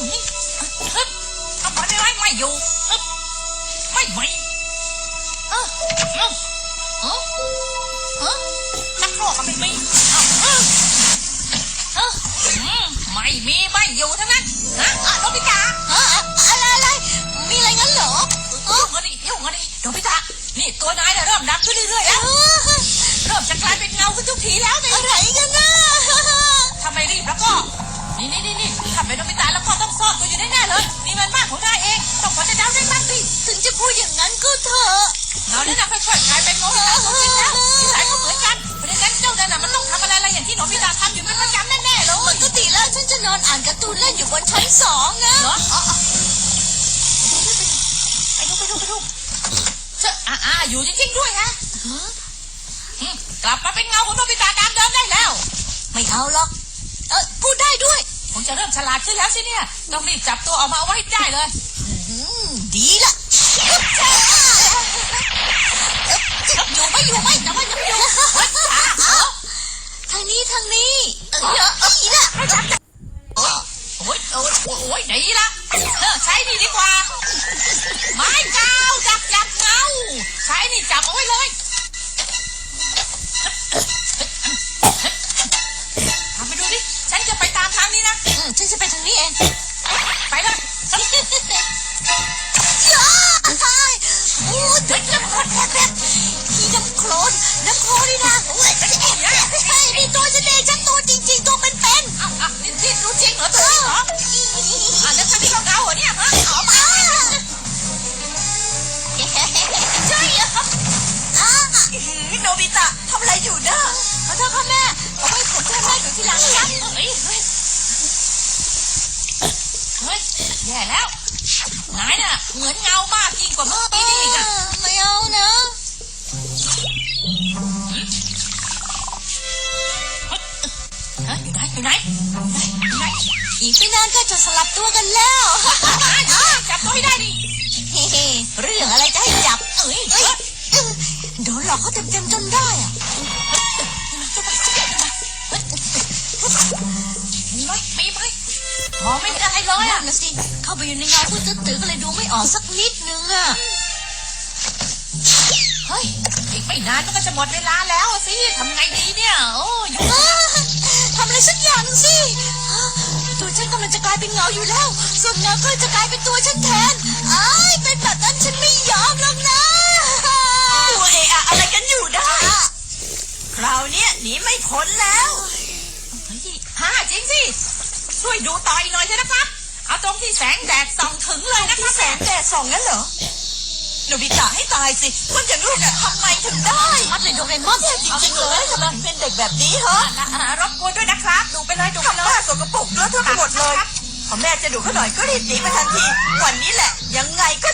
เอาไปไม่ไหวไม่อยู่ไม่ไหวเออเออเออเออชักโครกก็ไม่มีเอ้าเออเออไม่มีไม่อยู่ทั้งนั้นฮะอะโนบิตะฮะอะไรอะไรมีอะไรงั้นเหรอเออยุ่งกันดิยุ่งกันดิโนบิตะนี่ตัวนายเนี่ยเริ่มดำขึ้นเรื่อยๆแล้วเริ่มจะกลายเป็นเงาขึ้นทุกทีแล้วนี่อะไรกันนะถ้าไมรีบแล้วก็ แน่ๆเลยนี่มันบ้านของนายเอง ต้องพอจะเดาได้บ้างสิ ถึงจะพูดอย่างนั้นก็เถอะเงาเนี่ยนะค่อยๆกลายเป็นโนบิตะตัวจริงแล้วที่ไหนก็เหมือนกัน เพราะฉะนั้นเจ้านั่นน่ะมันต้องทำอะไรอะไรอย่างที่โนบิตะทำอยู่เป็นประจำแน่ๆเลยปกติแล้วฉันจะนอนอ่านการ์ตูนเล่นอยู่บนชั้นสองนะเหรออ๋ออ๋อไปดูไปดูไปดูเจ้าอ่าอ่าอยู่จริงๆด้วยฮะอืมกลับมาเป็นเงาของโนบิตะตามเดิมได้แล้ว ไม่เอาหรอก เออพูดได้ด้วย คงจะเริ่มฉลาดขึ้นแล้วสิเนี่ย ต้องรีบจับตัวออกมาเอาไว้ให้ได้เลย อืมดีละอยู่ไม่อยู่ไม่แต่ว่ายังอยู่ทางนี้ทางนี้เออดีละโอ้ยโอ้ยโอ้ยโอ้ยหนละเออใช้นี่ดีกว่า งนี้ก็เงาเหรอเนี่ยฮะเอามาใช่เหรออ่าโนบิตะทำอะไรอยู่นะขอโทษค่ะแม่ ฮ้ยแย่แล้วนายน่ะ เหมือนเงามากยิ่งกว่าเมื่อกี้นี่อีกอะไม่เอานะฮะอยู่ไหนอยู่ไหนอยู่ไหนอีกไม่นานก็จะสลับตัวกันแล้วอะจับตัวให้ได้ดิเฮ้เรื่องอะไรจะให้จับเอ้ยเอ้เอ้ยยโดนหลอกเขาเต็มๆจนได้อะจะมาจะมามีไหมมีไหม มองไม่เห็นอะไรเลยนั่อะนนะสิ เข้าไปอยู่ในเงาผู้ตื้อๆก็เลยดูไม่ออกสักนิดนึงอะเฮ้ย อีกไม่นานมันก็จะหมดเวลาแล้วอะสิทำไงดีเนี่ย โอ้ยยุ่งอ้าทำอะไรสักอย่างหนึ่งสิฮะตัวฉันกำลังจะกลายเป็นเงาอยู่แล้ว ส่วนเงาก็จะกลายเป็นตัวฉันแทนไอ้ายเป็นแบบนั้นฉันไม่ยอมหรอกนะ ตัวเอะอะอะไรกันอยู่ได้ คราวเนี้ยหนีไม่พ้นแล้ว เฮ้ยฮ่าจริงสิ ช่วยดูต่ออีกหน่อยเถอะนะครับ เอาตรงที่แสงแดดส่องถึงเลยนะคที่รับแสงแดดส่องงั้นเหรอโนบิตะให้ตายสิ คนอย่างลูกอะทำไมถึงได้มัดเลยโดเรมอนจริงๆเลยทำไมเป็นเด็กแบบนี้เหรออะอะรบกวนด้วยนะครับ ดูไปเลยดูไปทำเลบ้าย สกปรกเลอะเทอะไปหมดเลย พอแม่จะดุเขาหน่อยก็รีบหนีไปทันที วันนี้แหละ ยังไงก็